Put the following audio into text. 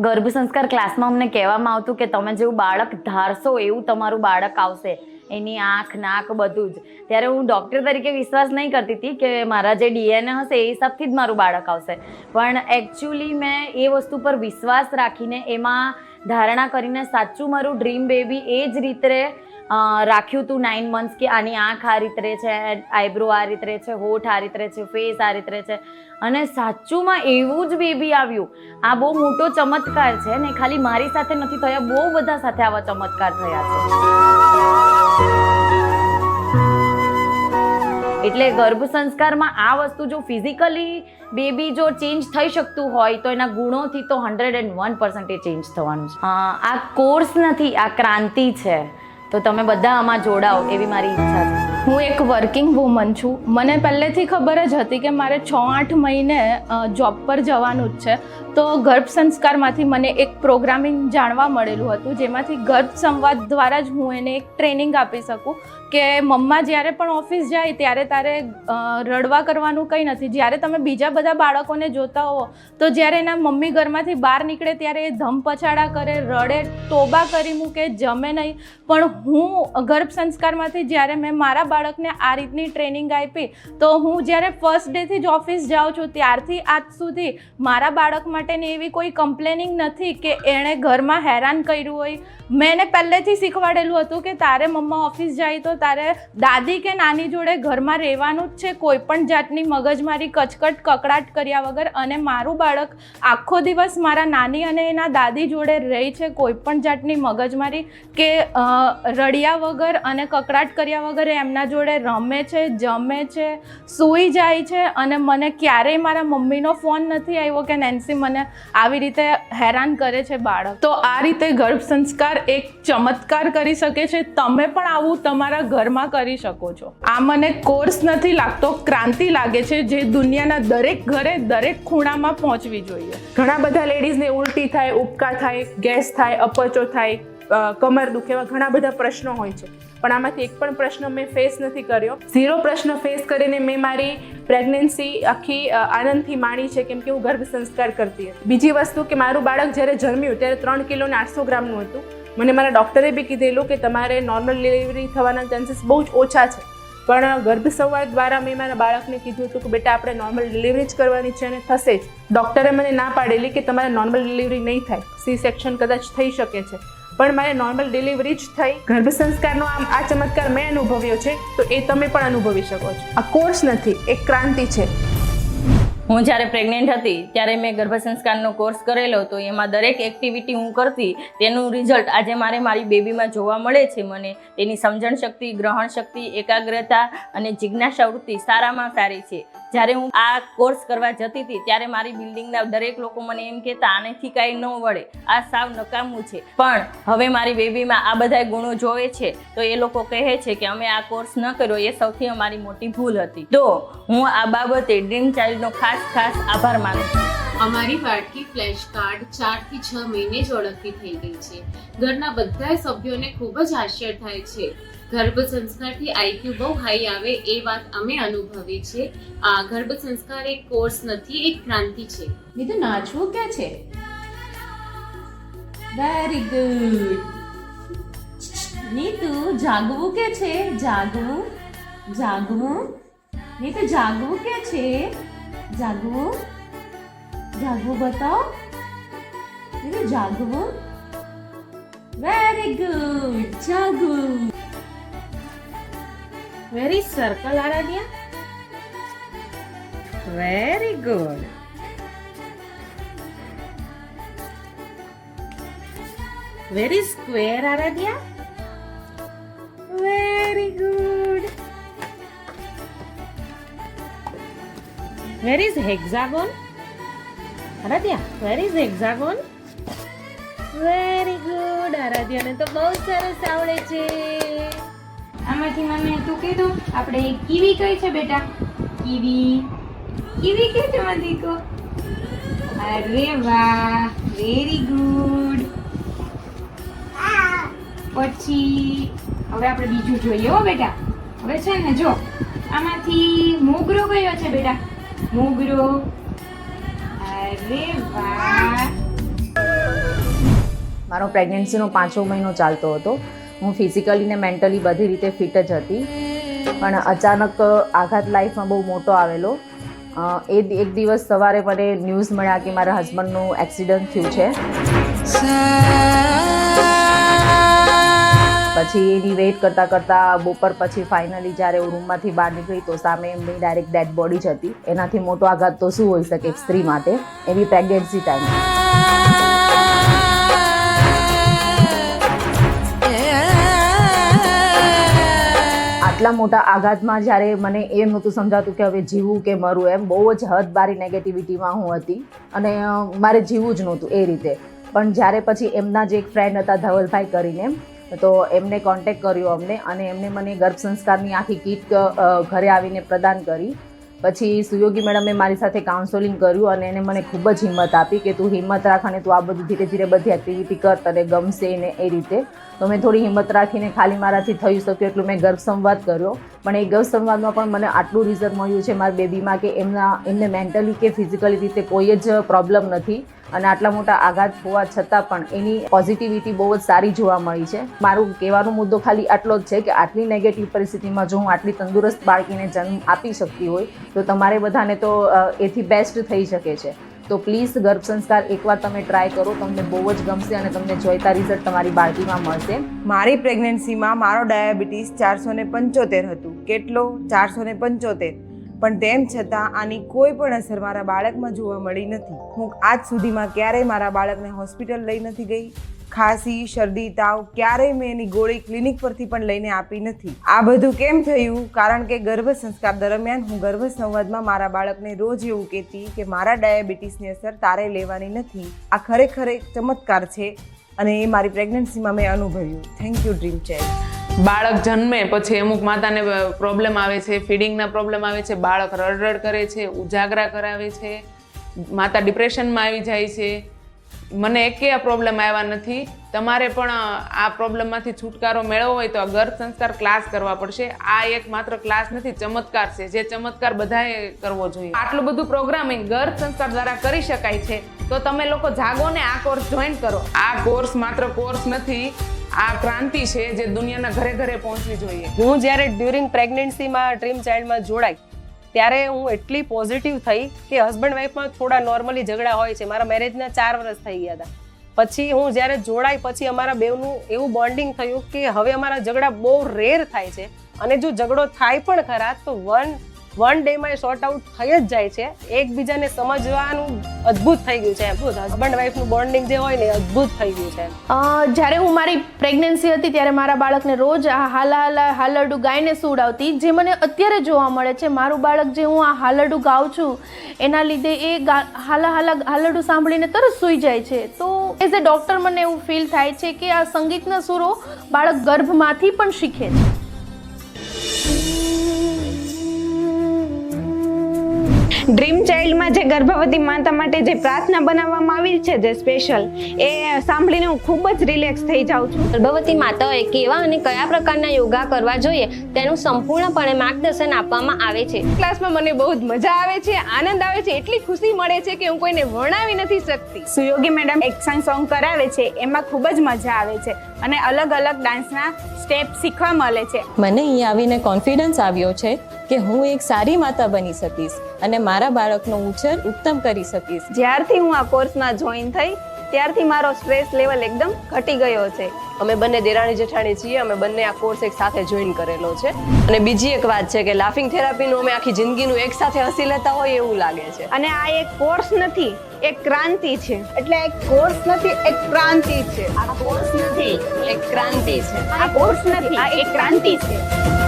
ગર્ભ સંસ્કાર ક્લાસમાં અમને કહેવામાં આવતું કે તમે જેવું બાળક ધારશો એવું તમારું બાળક આવશે. એની આંખ, નાક બધું જ. ત્યારે હું ડૉક્ટર તરીકે વિશ્વાસ નહીં કરતી હતી કે મારા જે ડીએનએ હશે એ હિસાબથી જ મારું બાળક આવશે. પણ એકચ્યુઅલી મેં એ વસ્તુ પર વિશ્વાસ રાખીને એમાં ધારણા કરીને સાચું મારું ડ્રીમ બેબી એ જ રીતે રાખ્યું હતું નાઇન મંથ્સ કે આની આંખ આ રીતે છે આઈબ્રો આ રીતે છે, હોઠ આ રીતે છે ફેસ આ રીતે છે. અને સાચુંમાં એવું જ બેબી આવ્યું. આ બહુ મોટો ચમત્કાર છે ને, ખાલી મારી સાથે નથી થયા, બહુ બધા સાથે આવા ચમત્કાર થયા છે. એટલે ગર્ભ સંસ્કારમાં આ વસ્તુ જો ફિઝિકલી બેબી જો ચેન્જ થઈ શકતું હોય તો એના ગુણોથી તો hundred and one percentage change થવાનું છે. આ કોર્સ નથી આ ક્રાંતિ છે. તો તમે બધા આમાં જોડાઓ એવી મારી ઈચ્છા છે. હું એક વર્કિંગ વુમન છું. મને પહેલેથી ખબર જ હતી કે મારે છ આઠ મહિને જોબ પર જવાનું જ છે. તો ગર્ભ સંસ્કારમાંથી મને એક પ્રોગ્રામિંગ જાણવા મળેલું હતું જેમાંથી ગર્ભ સંવાદ દ્વારા જ હું એને એક ટ્રેનિંગ આપી શકું. કે મમ્મા જ્યારે પણ ઓફિસ જાય ત્યારે તારે રડવા કરવાનું કંઈ નથી. જ્યારે તમે બીજા બધા બાળકોને જોતા હો, તો જ્યારે એના મમ્મી ઘરમાંથી બહાર નીકળે ત્યારે એ ધમ પછાડા કરે, રડે, તોબા કરી મૂકે, જમે નહીં. પણ હું ગર્ભ સંસ્કારમાંથી જ્યારે મેં મારા બાળકને આ રીતની ટ્રેનિંગ આપી, તો હું જ્યારે ફર્સ્ટ ડેથી જ ઓફિસ જાઉં છું, ત્યારથી આજ સુધી મારા બાળક માટેની એવી કોઈ કમ્પ્લેનિંગ નથી કે એણે ઘરમાં હેરાન કર્યું હોય. મેં એને પહેલેથી શીખવાડેલું હતું કે તારે મમ્મા ઓફિસ જાય તો તારે દાદી કે નાની જોડે ઘરમાં રહેવાનું જ છે, કોઈ પણ જાતની મગજમારી કચકટ કકડાટ કર્યા વગર અને મારું બાળક આખો દિવસ મારા નાની અને એના દાદી જોડે રહી છે, કોઈ પણ જાતની મગજમારી કે રડ્યા વગર અને કકડાટ કર્યા વગર એમના જોડે રમે છે, જમે છે, સૂઈ જાય છે અને મને ક્યારેય મારા મમ્મીનો ફોન નથી આવ્યો કે નેન્સી મને આવી રીતે હેરાન કરે છે બાળક. તો આ રીતે ગર્ભ સંસ્કાર એક ચમત્કાર કરી શકે છે. તમે પણ આવું તમારા ઘરમાં કરી શકો છો. આ મને કોર્સ નથી લાગતો, ક્રાંતિ લાગે છે જે દુનિયાના દરેક ઘરે, દરેક ખૂણામાં પહોંચવી જોઈએ. ઘણા બધા લેડીઝને ઉલટી થાય ઉપકા થાય, ગેસ થાય, અપચો થાય કમર દુખે એવા ઘણા બધા પ્રશ્નો હોય છે. પણ આમાંથી એક પણ પ્રશ્ન મેં ફેસ નથી કર્યો. ઝીરો પ્રશ્ન ફેસ કરીને મેં મારી પ્રેગ્નન્સી આખી આનંદથી માણી છે કેમ કે હું ગર્ભ સંસ્કાર કરતી હતી. બીજી વસ્તુ કે મારું બાળક જ્યારે જન્મ્યું, ત્યારે ત્રણ કિલો ને આઠસો ગ્રામનું હતું. મને મારા ડૉક્ટરે બી કીધેલું કે તમારે નોર્મલ ડિલિવરી થવાના ચાન્સીસ બહુ જ ઓછા છે. પણ ગર્ભ સંવાદ દ્વારા મેં મારા બાળકને કીધું હતું કે બેટા, આપણે નોર્મલ ડિલિવરી જ કરવાની છે અને થશે જ. ડૉક્ટરે મને ના પાડેલી કે તમારે નોર્મલ ડિલિવરી નહીં થાય. સી સેક્શન કદાચ થઈ શકે છે. પણ મારે નોર્મલ ડિલિવરી જ થઈ. ગર્ભ સંસ્કારનો આમ આ ચમત્કાર મેં અનુભવ્યો છે, તો એ તમે પણ અનુભવી શકો છો. આ કોર્સ નથી, એક ક્રાંતિ છે. હું જ્યારે પ્રેગ્નેન્ટ હતી, ત્યારે મેં ગર્ભ સંસ્કારનો કોર્સ કરેલો, તો એમાં દરેક એક્ટિવિટી હું કરતી, તેનું રિઝલ્ટ આજે મારે મારી બેબીમાં જોવા મળે છે મને. તેની સમજણ શક્તિ, ગ્રહણ શક્તિ, એકાગ્રતા અને જિજ્ઞાસા વૃત્તિ સારામાં સારી છે. જ્યારે હું આ કોર્સ કરવા જતી હતી, ત્યારે મારી બિલ્ડિંગના દરેક લોકો મને એમ કહેતા, આનેથી કાંઈ ન વળે. આ સાવ નકામું છે. પણ હવે મારી બેબીમાં આ બધા ગુણો જોવે છે, તો એ લોકો કહે છે કે, અમે આ કોર્સ ન કર્યો. એ સૌથી અમારી મોટી ભૂલ હતી. તો હું આ બાબતે ડ્રીમ ચાઇલ્ડનો ખાસ ખાસ આભાર માનું છું. અમારી બાળકી ફ્લેશ કાર્ડ ચારથી છ મહિને જ ઓળખતી થઈ ગઈ છે. ઘરના બધા સભ્યોને ખૂબ જ આશ્ચર્ય થાય છે. ગર્ભ સંસ્કારથી આઈક્યુ બહુ હાઈ આવે એ વાત અમે અનુભવી છે આ ગર્ભ સંસ્કાર એક કોર્સ નથી એક ક્રાંતિ છે. નીતુ નાચવું ક્યાં છે? વેરી ગુડ નીતુ જાગવું કે છે? જાગવું? જાગવું? નીતુ જાગવું કે છે? જાગવું. જાગવું બતાવો. નીતુ જાગવું. Very good જાગવું very circle Aradhya. Very good Very square, Aradhya. Where is hexagon? Aradhya where is hexagon very good આરાધ્યાને તો બહુ સરસ આવડે છે. આમાંથી મને તું કીધું આપણે કીવી કઈ છે બેટા? કીવી. કીવી કે છે મધીકો અરે વાહ વેરી ગુડ પછી, હવે આપણે બીજું જોઈએ હો બેટા. હવે છે ને જો, આમાંથી મોગરો કયો છે બેટા? મોગરો અરે વાહ. મારો પ્રેગ્નન્સીનો પાંચો મહિનો ચાલતો હતો. હું ફિઝિકલી ને મેન્ટલી બધી રીતે ફિટ જ હતી. પણ અચાનક આઘાત લાઈફમાં બહુ મોટો આવેલો. એ એક દિવસ સવારે મને ન્યૂઝ મળ્યા કે મારા હસબન્ડનું એક્સિડન્ટ થયું છે. પછી એની વેઇટ કરતાં કરતાં બપોર પછી ફાઇનલી જ્યારે હું રૂમમાંથી બહાર નીકળી તો સામે એમની ડાયરેક્ટ ડેડ બોડી જ હતી. એનાથી મોટો આઘાત તો શું હોઈ શકે એક સ્ત્રી માટે? એવી પ્રેગ્નન્સી ટાઈમ આટલા મોટા આઘાતમાં જ્યારે મને એમ નહોતું સમજાતું કે હવે જીવવું કે મરવું એમ, બહુ જ હદ બારી નેગેટિવિટીમાં હું હતી. અને મારે જીવવું જ નહોતું એ રીતે. પણ જ્યારે પછી એમના જે એક ફ્રેન્ડ હતા ધવલભાઈ કરીને તો એમને કોન્ટેક કર્યો અમને અને એમને મને ગર્ભ સંસ્કારની આખી કીટ ઘરે આવીને પ્રદાન કરી. પછી સુયોગી મેડમે મારી સાથે કાઉન્સેલિંગ કર્યું અને એને મને ખૂબ જ હિંમત આપી કે તું હિંમત રાખ અને તું આ બધું ધીરે ધીરે બધી એક્ટિવિટી કર, તને ગમશે ને એ રીતે. તો મેં થોડી હિંમત રાખીને ખાલી મારાથી થઈ શક્યું એટલું મેં ગર્ભ સંવાદ કર્યો. પણ એ ગર્ભ સંવાદમાં પણ મને આટલું રિઝલ્ટ મળ્યું છે મારા બેબીમાં કે એમના, એમને મેન્ટલી કે ફિઝિકલી રીતે કોઈ જ પ્રોબ્લેમ નથી. અને આટલા મોટા આઘાત હોવા છતાં પણ એની પોઝિટિવિટી બહુ જ સારી જોવા મળી છે. મારું કહેવાનો મુદ્દો ખાલી આટલો જ છે કે આટલી નેગેટિવ પરિસ્થિતિમાં જો હું આટલી તંદુરસ્ત બાળકીને જન્મ આપી શકતી હોય, તો તમારે બધાને તો એથી બેસ્ટ થઈ શકે છે. તો પ્લીઝ ગર્ભ સંસ્કાર એકવાર તમે ટ્રાય કરો, તમને બહુ જ ગમશે અને તમને જોઈતા રિઝલ્ટ તમારી બાળકીમાં મળશે. મારી પ્રેગ્નન્સીમાં મારો ડાયાબિટીસ ચારસો ને પંચોતેર હતું. કેટલો? ચારસો ને પંચોતેર. પણ તેમ છતાં આની કોઈ પણ અસર મારા બાળકમાં જોવા મળી નથી. હું આજ સુધીમાં ક્યારેય મારા બાળકને હોસ્પિટલ લઈ નથી ગઈ. ખાંસી, શરદી, તાવ ક્યારેય મેં એની ગોળી ક્લિનિક પરથી પણ લઈને આપી નથી. આ બધું કેમ થયું? કારણ કે ગર્ભ સંસ્કાર દરમિયાન હું ગર્ભ સંવાદમાં મારા બાળકને રોજ એવું કહેતી કે મારા ડાયાબિટીસની અસર તારે લેવાની નથી. આ ખરેખર એક ચમત્કાર છે અને એ મારી પ્રેગ્નન્સીમાં મેં અનુભવ્યું. થેન્ક યુ ડ્રીમ ચેન્જ બાળક જન્મે પછી અમુક માતાને પ્રોબ્લેમ આવે છે ફીડિંગના પ્રોબ્લેમ આવે છે, બાળક રડરડ કરે છે, ઉજાગરા કરાવે છે, માતા ડિપ્રેશનમાં આવી જાય છે. મને એકે આ પ્રોબ્લેમ આવ્યા નથી. તમારે પણ આ પ્રોબ્લેમમાંથી છુટકારો મેળવવો હોય તો આ ગર્ભ સંસ્કાર ક્લાસ કરવા પડશે. આ એક માત્ર ક્લાસ નથી, ચમત્કાર છે. જે ચમત્કાર બધાએ કરવો જોઈએ. આટલું બધું પ્રોગ્રામિંગ ગર્ભ સંસ્કાર દ્વારા કરી શકાય છે. તો તમે લોકો જાગો ને આ કોર્સ જોઈન કરો. આ કોર્સ માત્ર કોર્સ નથી, આ ક્રાંતિ છે જે દુનિયાના ઘરે ઘરે પહોંચવી જોઈએ. હું જ્યારે ડ્યુરિંગ પ્રેગ્નન્સીમાં ડ્રીમ ચાઇલ્ડમાં જોડાઈ ત્યારે હું એટલી પોઝિટિવ થઈ કે હસબન્ડ વાઈફમાં થોડા નોર્મલી ઝઘડા હોય છે. મારા મેરેજના ચાર વર્ષ થઈ ગયા હતા. પછી હું જ્યારે જોડાઈ, પછી અમારા બેવનું એવું બોન્ડિંગ થયું કે હવે અમારા ઝઘડા બહુ રેર થાય છે. અને જો ઝઘડો થાય પણ ખરા, તો વન વન ડેમાં એ શોર્ટ આઉટ થઈ જ જાય છે. એકબીજાને સમજવાનું અદ્ભુત થઈ ગયું છે. હસબન્ડ વાઈફનું બોન્ડિંગ જે હોય ને અદ્ભુત થઈ ગયું છે. જ્યારે હું મારી પ્રેગ્નન્સી હતી ત્યારે મારા બાળકને રોજ આ હાલા હાલા હાલરડું ગાઈને સુવડાવતી, જે મને અત્યારે જોવા મળે છે, મારું બાળક જે હું આ હાલરડું ગાઉં છું, એના લીધે એ હાલા હાલા હાલરડું સાંભળીને તરત સૂઈ જાય છે. તો એઝ એ ડૉક્ટર મને એવું ફીલ થાય છે કે આ સંગીતના સુરો બાળક ગર્ભમાંથી પણ શીખે છે. ડ્રીમ ચાઇલ્ડમાં જે ગર્ભવતી માતા માટે જે પ્રાર્થના બનાવવામાં આવી છે જે સ્પેશિયલ એ સાંભળીને હું ખૂબ જ રિલેક્સ થઈ જાઉં છું. ગર્ભવતી માતાઓએ કેવા અને કયા પ્રકારના યોગા કરવા જોઈએ તેનું સંપૂર્ણપણે માર્ગદર્શન આપવામાં આવે છે. ક્લાસમાં મને બહુ જ મજા આવે છે આનંદ આવે છે એટલી ખુશી મળે છે કે હું કોઈને વર્ણવી નથી શકતી. સુયોગી મેડમ એક્શન સોંગ કરાવે છે એમાં ખૂબ જ મજા આવે છે અને અલગ અલગ ડાન્સના સ્ટેપ શીખવા મળે છે. મને અહીં આવીને કોન્ફિડન્સ આવ્યો છે કે હું એક સારી માતા બની શકીશ. અને મારા બાળકનો ઉછેર ઉત્તમ કરી શકીશ. જ્યારથી હું આ કોર્સમાં જોઈન થઈ ત્યારથી મારો સ્ટ્રેસ લેવલ એકદમ ઘટી ગયો છે. અમે બંને દેરાણી જેઠાણી છીએ અમે બંને આ કોર્સ એક સાથે જોઈન કરેલો છે. અને બીજી એક વાત છે કે લાફિંગ થેરાપીનું અમે આખી જિંદગીનું એક સાથે હસી લેતા હોય એવું લાગે છે. અને આ એક કોર્સ નથી એક ક્રાંતિ છે. એટલે એક કોર્સ નથી એક ક્રાંતિ છે. આ કોર્સ નથી એક ક્રાંતિ છે. આ કોર્સ નથી આ એક ક્રાંતિ છે.